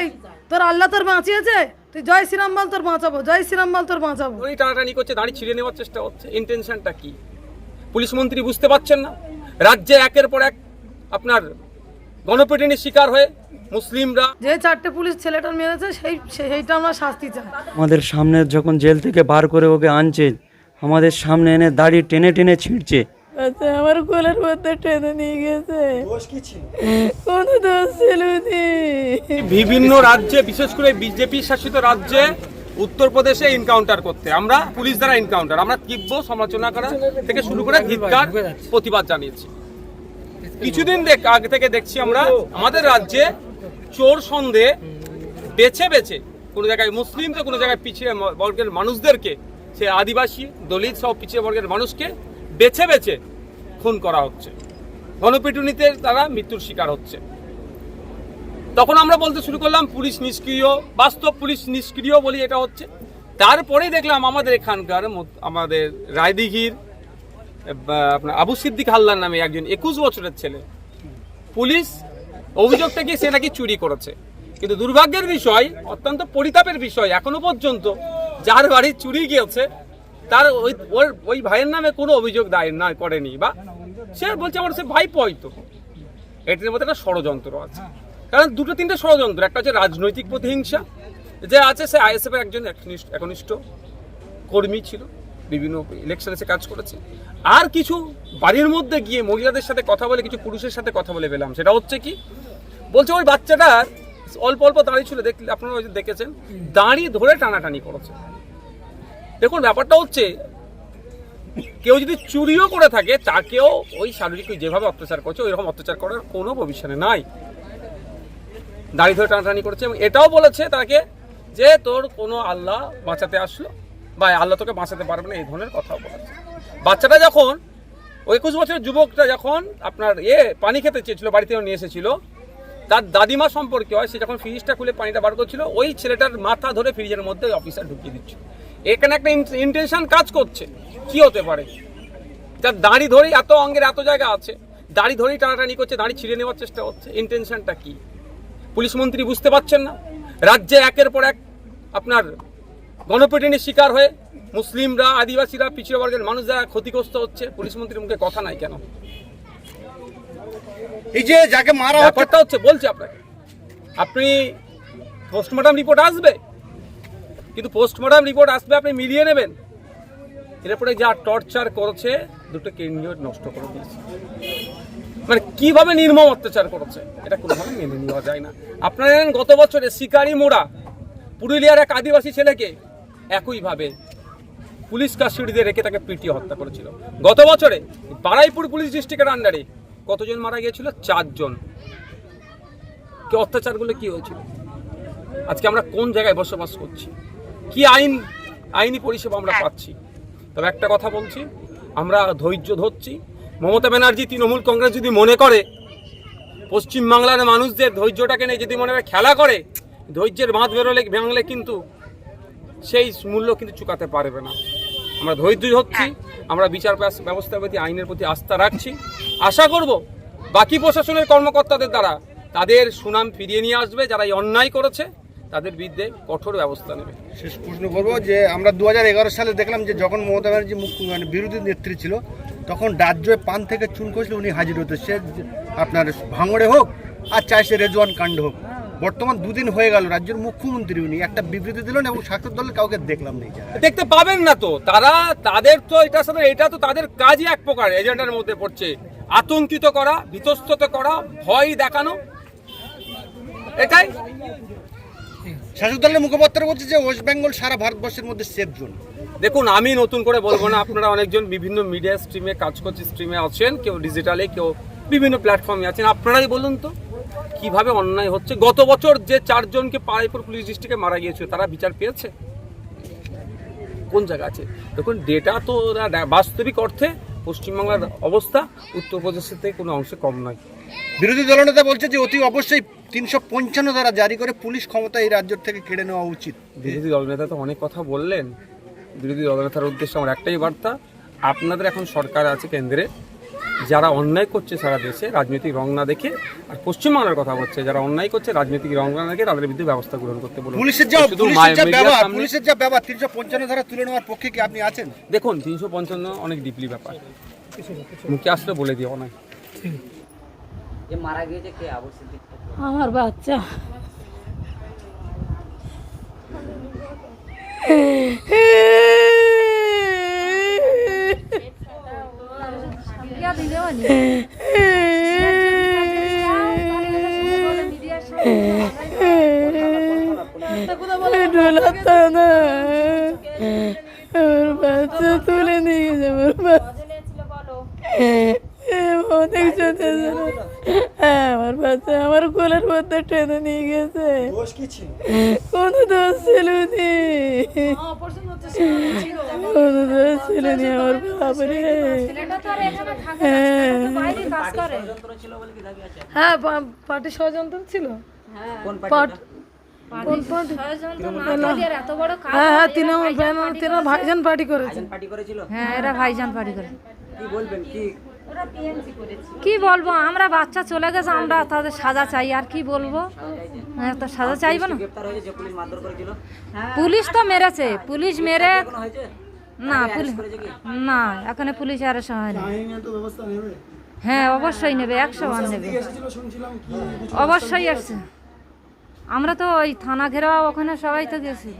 এই তোর আল্লাহ তোর বাঁচিয়েছে? তুই জয় শ্রীরাম বল তোর বাঁচাবো জয় শ্রীরাম বল তোর বাঁচাবো। ওই টানাটানি করছে দাঁড়ি ছিঁড়ে নেওয়ার চেষ্টা হচ্ছে। ইন্টেনশনটা কি? পুলিশ মন্ত্রী বুঝতে পারছেন না? রাজ্যে একের পর এক আপনার গণপিটুনির শিকার হয়ে মুসলিমরা যে চারটে পুলিশ ছেলেটা মেরেছে সেই সেইটা আমরা শাস্তি চাই। আমাদের সামনে যখন জেল থেকে বার করে ওকে আনছে আমাদের সামনে এনে দাড়ি টেনে টেনে ছিঁড়ছে। আচ্ছা আমার কোলের মধ্যে টেনে নিয়ে গেছে। কোনো দোষ ছিল বিভিন্ন রাজ্যে বিশেষ করে বিজেপি শাসিত রাজ্যে উত্তরপ্রদেশে এনকাউন্টার করতে। আমরা পুলিশ দ্বারা এনকাউন্টার আমরা তীব্র সমালোচনা করা থেকে শুরু করে ধিক্কার প্রতিবাদ জানিয়েছি। কিছুদিন দেখ আগে থেকে দেখছি আমরা আমাদের রাজ্যে চোর সন্দেহে বেছে বেছে কোনো জায়গায় মুসলিম তো কোনো জায়গায় পিছিয়ে বর্গের মানুষদেরকে সে আদিবাসী দলিত সব পিছিয়ে বর্গের মানুষকে বেছে বেছে খুন করা হচ্ছে। গণপিটুনিতে তারা মৃত্যুর শিকার হচ্ছে। তখন আমরা বলতে শুরু করলাম, পুলিশ নিষ্ক্রিয়, বাস্তব পুলিশ নিষ্ক্রিয় বলি এটা হচ্ছে। তারপরেই দেখলাম আমাদের এখানকার আমাদের রায়দিঘির আপনার আবু সিদ্দিক হাল্লার নামে একজন একুশ বছরের ছেলে। পুলিশ অভিযোগটা কি সে নাকি চুরি করেছে। কিন্তু দুর্ভাগ্যের বিষয়, অত্যন্ত পরিতাপের বিষয়, এখনও পর্যন্ত যার বাড়ি চুরি গিয়েছে তার ওই ওর ওই ভাইয়ের নামে কোনো অভিযোগ দায়ের না করেনি বা সে বলছে আমার সে ভাই পয়তো এটির মধ্যে একটা ষড়যন্ত্র আছে। কারণ দুটো তিনটে ষড়যন্ত্র, একটা হচ্ছে রাজনৈতিক প্রতিহিংসা, যে আছে সে আইএসএফ এর একজন একনিষ্ঠ- কর্মী ছিল, বিভিন্ন ইলেকশনে সে কাজ করেছে। আর কিছু বাড়ির মধ্যে গিয়ে মহিলাদের সাথে কথা বলে, কিছু পুরুষের সাথে কথা বলে পেলাম। সেটা হচ্ছে কি, বলছে ওই বাচ্চাটার অল্প অল্প দাঁড়িয়ে ছিল, দেখলে আপনারা হয়তো দেখেছেন, দাঁড়িয়ে ধরে টানাটানি করেছে। দেখুন, ব্যাপারটা হচ্ছে, কেউ যদি চুরিও করে থাকে, তাকেও ওই শারীরিক যেভাবে অত্যাচার করছে ওই রকম অত্যাচার করার কোনো ভবিষ্যতে নাই। দাড়ি ধরে টানাটানি করেছে, এবং এটাও বলেছে তাকে যে, তোর কোনো আল্লাহ বাঁচাতে আসলো বা আল্লাহ তোকে বাঁচাতে পারবে না, এই ধরনের কথাও বলেছে। বাচ্চাটা যখন ওই একুশ বছরের যুবকটা যখন আপনার এ পানি খেতে চেয়েছিল, বাড়িতে নিয়ে এসেছিল, তার দাদিমা সম্পর্কে হয়, সে যখন ফ্রিজটা খুলে পানিটা বার করছিল, ওই ছেলেটার মাথা ধরে ফ্রিজের মধ্যে অফিসার ঢুকিয়ে দিচ্ছে এখানে একটা ইন্টেনশন কাজ করছে। কি হতে পারে? যার দাড়ি ধরেই এত অঙ্গের এত জায়গা আছে দাড়ি ধরেই টানাটানি করছে দাড়ি ছিঁড়ে নেওয়ার চেষ্টা হচ্ছে। ইন্টেনশনটা কি? পুলিশ মন্ত্রী বুঝতে পারছেন না? রাজ্যে একের পর এক আপনার গণপিটুনির শিকার হয়ে মুসলিমরা আদিবাসীরা পিছিয়ে বর্গের মানুষ যারা ক্ষতিগ্রস্ত হচ্ছে। পুলিশ মন্ত্রীর মুখে কথা নাই কেন? এই যে যাকে মারা হচ্ছে ব্যাপারটা হচ্ছে বলছি আপনাকে। আপনি পোস্টমর্টম রিপোর্ট আসবে? কিন্তু পোস্টমর্টম রিপোর্ট আসবে, আপনি মিলিয়ে নেবেন। এরপরে যা টর্চার করেছে, দুটো কেন্দ্রীয় নষ্ট করে দিয়েছে। মানে কীভাবে নির্মম অত্যাচার করেছে, এটা কোনোভাবে মেনে নেওয়া যায় না। আপনারা জানেন, গত বছরে শিকারি মোড়া, পুরুলিয়ার এক আদিবাসী ছেলেকে একইভাবে পুলিশ কাস্টডিতে রেখে তাকে পিটিয়ে হত্যা করেছিল। গত বছরে বারাইপুর পুলিশ ডিস্ট্রিক্টের আন্ডারে কতজন মারা গিয়েছিল? চারজন। কি অত্যাচারগুলো কি হয়েছিল? আজকে আমরা কোন জায়গায় বসবাস করছি? কি আইন আইনি পরিষেবা আমরা পাচ্ছি? তবে একটা কথা বলছি আমরা ধৈর্য ধরছি। মমতা ব্যানার্জি তৃণমূল কংগ্রেস যদি মনে করে পশ্চিমবাংলার মানুষদের ধৈর্যটাকে নিয়ে যদি মনে হয় খেলা করে ধৈর্যের বাঁধ বেরোলে ভাঙলে কিন্তু সেই মূল্য কিন্তু চুকাতে পারবে না। আমরা ধৈর্য হচ্ছি আমরা বিচার ব্যবস- ব্যবস্থার প্রতি আইনের প্রতি আস্থা রাখছি। আশা করব বাকি প্রশাসনের কর্মকর্তাদের দ্বারা তাদের সুনাম ফিরিয়ে নিয়ে আসবে যারা এই অন্যায় করেছে। তাদের বিরুদ্ধে কঠোর ব্যবস্থা নেবে। শেষ প্রশ্ন করব যে আমরা দু হাজার এগারো সালে দেখলাম যে যখন মমতা ব্যানার্জি মুখ্য মানে বিরোধী নেত্রী ছিল তখন রাজ্যে পান থেকে চুন কষলে উনি হাজির হতো। সে আপনার ভাঙড়ে হোক আর চাই সে রেজওয়ান কাণ্ড হোক। বর্তমান দুদিন হয়ে গেল রাজ্যের মুখ্যমন্ত্রী উনি একটা বিবৃতি দিলেন এবং শাসক দলের কাউকে দেখলাম না এই জায়গায়। দেখতে পাবেন না তো তারা তাদের তো এটা সাথে এটা তো তাদের কাজই এক প্রকার এজেন্ডার মধ্যে পড়ছে। আতঙ্কিত করা বিতস্তত করা ভয় দেখানো এটাই। শাসক দলের মুখপাত্র বলছে যে ওয়েস্ট বেঙ্গল সারা ভারতবর্ষের মধ্যে সেফ জোন দেখুন আমি নতুন করে বলব না আপনারা অনেকজন বিভিন্ন মিডিয়া স্ট্রিমে কাজ করছে স্ট্রিমে আছেন কেউ ডিজিটালে কেউ বিভিন্ন প্ল্যাটফর্মে আছেন। আপনারাই বলুন তো কীভাবে অন্যায় হচ্ছে? গত বছর যে চারজনকে পাড়াইপুর পুলিশ ডিস্ট্রিক্টে মারা গিয়েছিল তারা বিচার পেয়েছে? কোন জায়গা আছে? দেখুন ডেটা তো ওরা বাস্তবিক অর্থে পশ্চিমবাংলার অবস্থা উত্তরপ্রদেশের থেকে কোনো অংশে কম নয়। বিরোধী দলনেতা বলছে যে অতি অবশ্যই তিনশো পঞ্চান্ন ধারা জারি করে পুলিশ ক্ষমতা এই রাজ্য থেকে কেড়ে নেওয়া উচিত। বিরোধী দলনেতা তো অনেক কথা বললেন। বিরোধী দলনেতার উদ্দেশ্যে আমার একটাই বার্তা আপনাদের এখন সরকার আছে কেন্দ্রে যারা অন্যায় করছে সারা দেশে রাজনৈতিক রং না দেখে আর পশ্চিমবাংলার কথা হচ্ছে যারা অন্যায় করছে রাজনৈতিক রং না দেখে তাদের বিরুদ্ধে ব্যবস্থা গ্রহণ করতে বলুন। পুলিশের যা পুলিশের যা ব্যবহার তিনশো পঞ্চান্ন ধারা তুলে নেওয়ার পক্ষে কি আপনি আছেন? দেখুন তিনশো পঞ্চান্ন অনেক ডিপলি ব্যাপার। মুখে আসলে বলে দিও অনেক। আমার বাচ্চা। ডোলাতা না আমার বাচ্চা তুলে নিয়ে গেছে আমার বাচ্চা অনেক চলছে হ্যাঁ আমার বাচ্চা আমার মধ্যে টেনে নিয়ে গেছে। কোনো দোষ ছিল নি। কোনো দোষ ছিল নি আমার বাপরে। হ্যাঁ। হ্যাঁ পার্টি ষড়যন্ত্র ছিল। হ্যাঁ। হ্যাঁ ভাইজান পার্টি করেছে। হ্যাঁ এরা ভাইজান পার্টি করে। কি বলব আমরা বাচ্চা চলে গেছে আমরা তাদের সাজা চাই আর কি বলব? হ্যাঁ তো সাজা চাইব না? পুলিশ তো মেরেছে পুলিশ মেরে না পুলিশ না এখানে পুলিশ অ্যারেস্ট হয়নি। হ্যাঁ অবশ্যই নেবে একশো বার নেবে। অবশ্যই আসছে আমরা তো ওই থানা ঘেরাও ওখানে সবাই তো গেছি।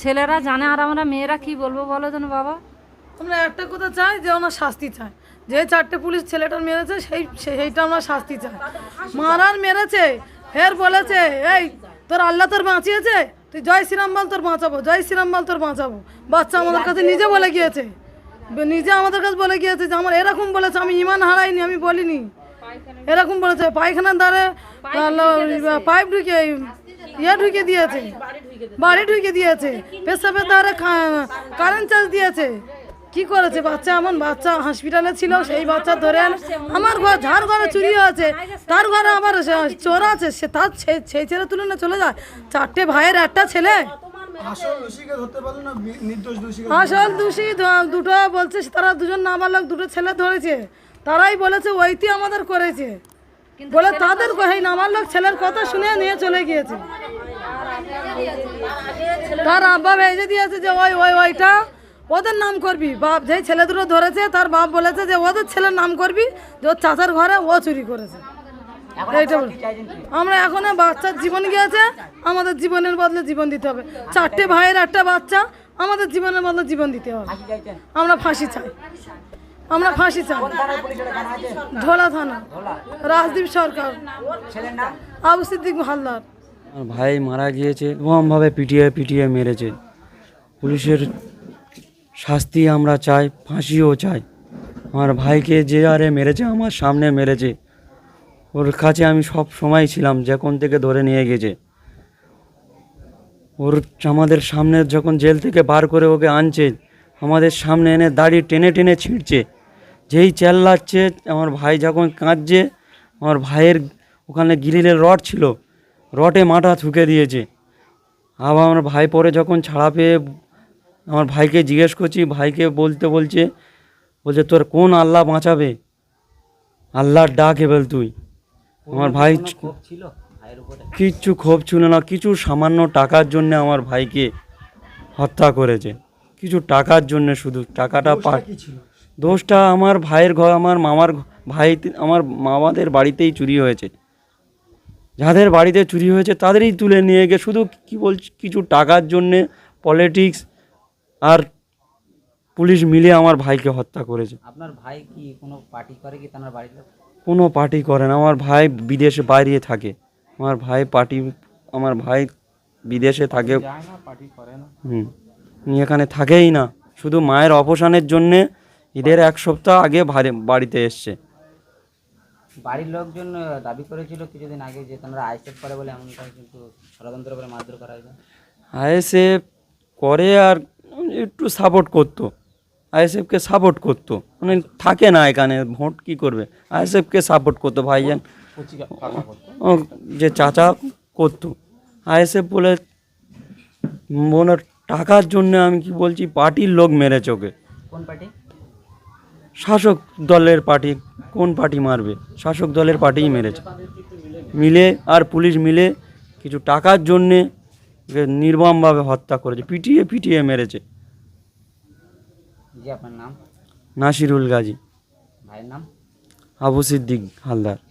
ছেলেরা জানে আর আমরা মেয়েরা কি বলব বলো তো না বাবা? আমরা একটা কথা চাই যে ওনার শাস্তি চাই। যে চারটে পুলিশ ছেলেটার মেরেছে, সেই সেইটা আমরা শাস্তি চাই। মারার মেরেছে, ফের বলেছে, এই, তোর আল্লাহ তোর বাঁচিয়েছে? তুই জয় শ্রীরাম বল তোর বাঁচাবো, জয় শ্রীরাম বল তোর বাঁচাবো। বাচ্চা আমাদের কাছে নিজে বলে গিয়েছে। নিজে আমাদের কাছে বলে গিয়েছে যে, আমার এরকম বলেছে, আমি ইমান হারাইনি, আমি বলিনি। এরকম বলেছে, পায়খানার দ্বারে পাইপ ঢুকে ইয়ে ঢুকে দিয়েছে। বাড়ি ঢুকে দিয়েছে। পেশাবের দ্বারে কারেন্ট চার্জ দিয়েছে। কি করেছে? বাচ্চা এমন বাচ্চা হসপিটালে ছিল সেই বাচ্চা ধরে আনে। আমার ঘর যার ঘরে চুরি আছে তার ঘরে আবার সে- চোর আছে সে তার সেই ছেলে তুলে না চলে যায়। চারটে ভাইয়ের একটা ছেলে। আসল দোষী দুটো বলছে তারা দুজন নাবালক দুটো ছেলে ধরেছে। তারাই বলেছে ওইটি আমাদের করেছে। বলে তাদের এই নাবালক ছেলের কথা শুনে নিয়ে চলে গিয়েছে। তার আব্বা ভেজে দিয়েছে যে ওই ওই ওইটা ওদের নাম করবি? বাপ যেই ছেলে দুটো ধরেছে তার বাপ বলেছে যে ওদের ছেলের নাম করবি যে ওর চাচার ঘরে ও চুরি করেছে। এইটা আমরা এখন বাচ্চার জীবন গিয়েছে আমাদের জীবনের বদলে জীবন দিতে হবে। চারটে ভাইয়ের একটা বাচ্চা আমাদের জীবনের বদলে জীবন দিতে হবে। আমরা ফাঁসি চাই। আমরা ফাঁসি চাই। ঢোলা থানা। রাজদীপ সরকার। আবু সিদ্দিক হালদার ভাই মারা গিয়েছে এরকমভাবে পিটিয়ে পিটিয়ে মেরেছে। পুলিশের শাস্তি আমরা চাই, ফাঁসিও চাই। আমার ভাইকে যে আরে মেরেছে, আমার সামনে মেরেছে। ওর কাছে আমি সব সময় ছিলাম, যখন থেকে ধরে নিয়ে গেছে। ওর আমাদের সামনে যখন জেল থেকে বার করে ওকে আনছে, আমাদের সামনে এনে দাড়ি টেনে টেনে ছিঁড়ছে। যেই চেল্লাচ্ছে, আমার ভাই যখন কাঁদছে, আমার ভাইয়ের ওখানে গ্রিলের রড ছিল রটে মাথা থুকে দিয়েছে। আবার আমার ভাই পরে যখন ছাড়া পেয়ে আমার ভাইকে জিজ্ঞেস করছি ভাইকে বলতে বলছে বলছে তোর কোন আল্লাহ বাঁচাবে? আল্লাহর ডাক এবেল তুই। আমার ভাই ছিল কিচ্ছু ক্ষোভ ছিল না কিছু সামান্য টাকার জন্য আমার ভাইকে হত্যা করেছে। কিছু টাকার জন্য শুধু টাকাটা পা দোষটা আমার ভাইয়ের ঘর আমার মামার ভাই আমার মামাদের বাড়িতেই চুরি হয়েছে। যাদের বাড়িতে চুরি হয়েছে তাদেরই তুলে নিয়ে গিয়ে শুধু কি বলছি কিছু টাকার জন্যে পলিটিক্স আর পুলিশ মিলে আমার ভাইকে হত্যা করেছে। আপনার ভাই কি কোনো পার্টি করে কি তার বাড়ির লোক? কোনো পার্টি করে না। আমার ভাই বিদেশে বাইরে থাকে। আমার ভাই পার্টি আমার ভাই বিদেশে থাকে। পার্টি করে না। হুম। এখানে থাকেই না। শুধু মায়ের অপসানের জন্যে ঈদের এক সপ্তাহ আগে ভারে- বাড়িতে এসছে। বাড়ির লোকজন আহ, দাবি করেছিল কিছুদিন আগে যে তোমরা আইসেফ করে বলে এমনটা কিন্তু ষড়যন্ত্র করে মারধর করা হয়েছে। আইএসএফ করে আর একটু সাপোর্ট করতো। আইএসএফকে সাপোর্ট করতো। মানে থাকে না এখানে ভোট কি করবে? আইএসএফকে সাপোর্ট করতো ভাইজান। যে চাচা করতো। আইএসএফ বলে মনে টাকার জন্য আমি কি বলছি পার্টির লোক মেরেছে ওকে। কোন পার্টি? শাসক দলের পার্টি। কোন পার্টি মারবে? শাসক দলের পার্টিই মেরেছে। মিলে আর পুলিশ মিলে কিছু টাকার জন্যে নির্মমভাবে হত্যা করেছে পিটিয়ে পিটিয়ে মেরেছে। আপনার নাম? নাসিরুল গাজী। ভাইয়ের নাম? আবু সিদ্দিক হালদার।